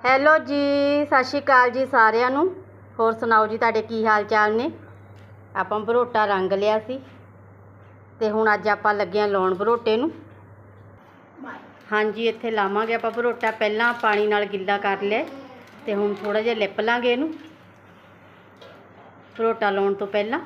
Hello ਜੀ, ਸਤਿ ਸ਼੍ਰੀ ਅਕਾਲ ਜੀ ਸਾਰਿਆਂ ਨੂੰ। ਹੋਰ ਸੁਣਾਓ ਜੀ, ਤੁਹਾਡੇ ਕੀ ਹਾਲ ਚਾਲ ਨੇ? ਆਪਾਂ ਬਰੋਟਾ ਰੰਗ ਲਿਆ ਸੀ ਤੇ ਹੁਣ ਅੱਜ ਆਪਾਂ ਲੱਗੇ ਹਾਂ ਲਾਉਣ ਬਰੋਟੇ ਨੂੰ। ਹਾਂਜੀ, ਇੱਥੇ ਲਾਵਾਂਗੇ ਆਪਾਂ ਬਰੋਟਾ ਪਹਿਲਾਂ ਪਾਣੀ ਨਾਲ ਗਿੱਲਾ ਕਰ ਲਿਆ ਤੇ ਹੁਣ ਥੋੜਾ ਜਿਹਾ ਲਿਪ ਲਾਂਗੇ ਇਹਨੂੰ। ਬਰੋਟਾ ਲਾਉਣ ਤੋਂ ਪਹਿਲਾਂ।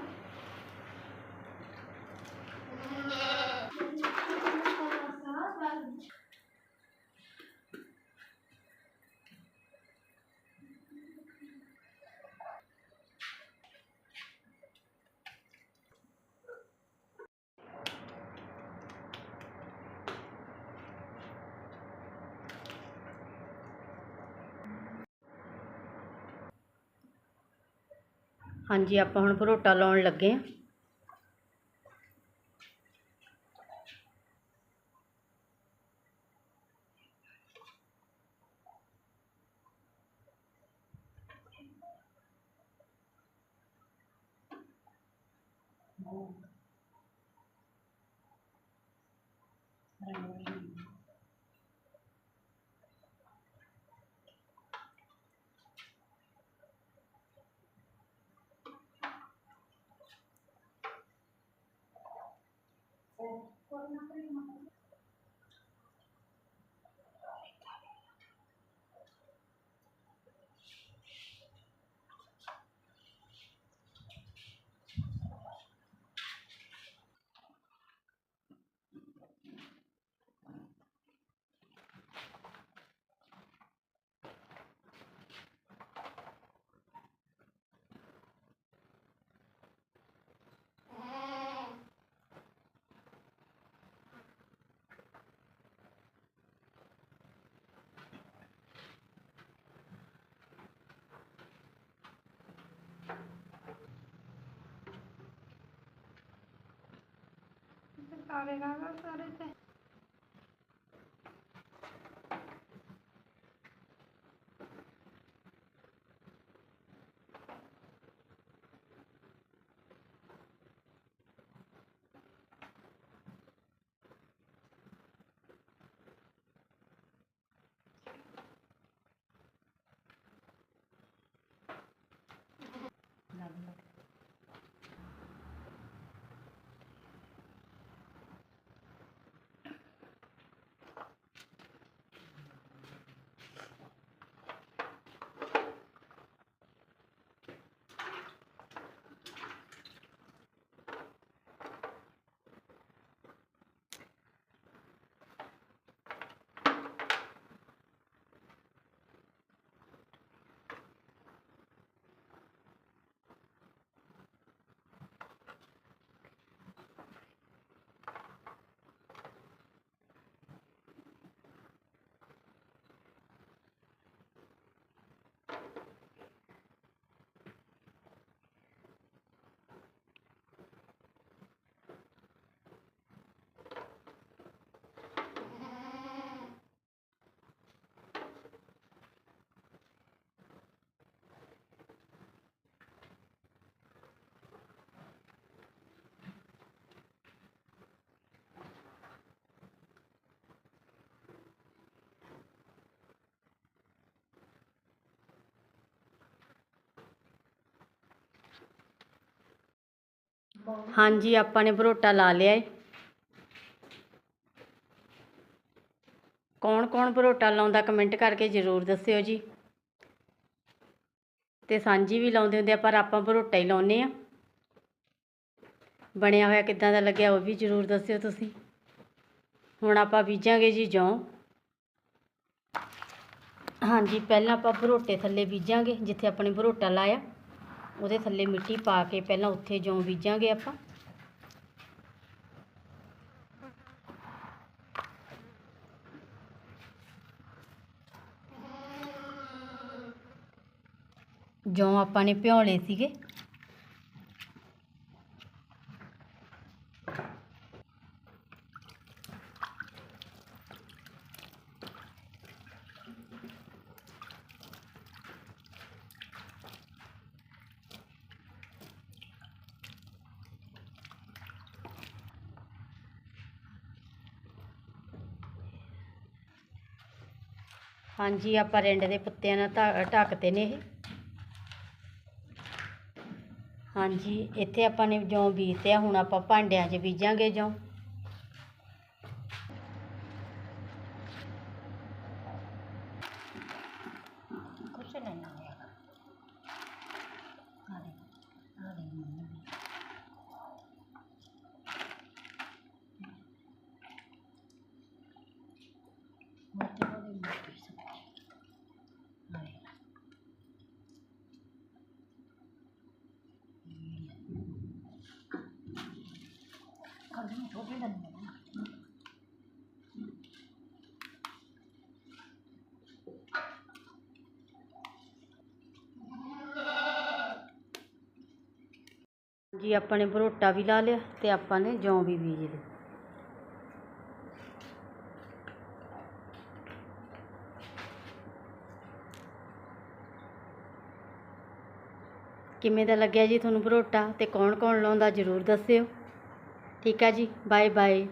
ਹਾਂਜੀ ਆਪਾਂ ਹੁਣ ਭਰੋਟਾ ਲਾਉਣ ਲੱਗੇ ਹਾਂ ਹਾਂਜੀ, ਆਪਾਂ ਨੇ ਭਰੋਟਾ ਲਾ ਲਿਆ ਏ। ਕੌਣ ਕੌਣ ਬਰੋਟਾ ਲਾਉਂਦਾ ਕਮੈਂਟ ਕਰਕੇ ਜ਼ਰੂਰ ਦੱਸਿਓ ਜੀ। ਤੇ ਸਾਂਝੀ ਵੀ ਲਾਉਂਦੇ ਹੁੰਦੇ ਆ, ਪਰ ਆਪਾਂ ਭਰੋਟਾ ਹੀ ਲਾਉਨੇ ਆ। ਬਣਿਆ ਹੋਇਆ ਕਿੱਦਾਂ ਦਾ ਲੱਗਿਆ ਉਹ ਵੀ ਜ਼ਰੂਰ ਦੱਸਿਓ ਤੁਸੀਂ। ਹੁਣ ਆਪਾਂ ਬੀਜਾਂਗੇ ਜੀ ਜੌਂ। ਹਾਂਜੀ, ਪਹਿਲਾਂ ਆਪਾਂ ਭਰੋਟੇ ਥੱਲੇ ਬੀਜਾਂਗੇ, ਜਿੱਥੇ ਆਪਣੇ ਬਰੋਟਾ ਲਾਇਆ। ਉਹਦੇ ਥੱਲੇ ਮਿੱਟੀ ਪਾ ਕੇ ਪਹਿਲਾਂ ਉੱਥੇ ਜੌਂ ਬੀਜਾਂਗੇ ਆਪਾਂ। ਜੌਂ ਆਪਾਂ ਨੇ ਭਿਉਂ ਸੀਗੇ। ਹਾਂਜੀ, ਆਪਾਂ ਰਿੰਡ ਦੇ ਪੱਤਿਆਂ ਨਾਲ ਢ- ਢੱਕਦੇ ਨੇ ਇਹ। ਹਾਂਜੀ, ਇੱਥੇ ਆਪਾਂ ਨੇ ਜੌਂ ਬੀਜਤੇ ਹੁਣ ਆਪਾਂ ਭਾਂਡਿਆਂ 'ਚ ਬੀਜਾਂਗੇ ਜੌਂ ਕੁਛ ਨਹੀਂ ਹੋਏਗਾ ਆ ਦੇ ਆ ਦੇ ਮੰਮੀ ਵੀ। ਮੋਟੇ ਵਾਲੀ ਮੋਟੀ ਸਬਜ਼ੀ ਆ ਦੇ ਕਦੀ ਛੋਟੇ ਡੰਡੇ ਜੀ ਆਪਾਂ ਨੇ ਬਰੋਟਾ ਵੀ ਲਾ ਲਿਆ ਤੇ ਆਪਾਂ ਨੇ ਜੌਂ ਵੀ ਬੀਜ ਲਈ ਕਿਵੇਂ ਦਾ ਲੱਗਿਆ ਜੀ ਤੁਹਾਨੂੰ ਬਰੋਟਾ ਤੇ ਕੌਣ ਕੌਣ ਲਾਉਂਦਾ ਜ਼ਰੂਰ ਦੱਸਿਓ। ਠੀਕ ਹੈ ਜੀ ਬਾਏ ਬਾਏ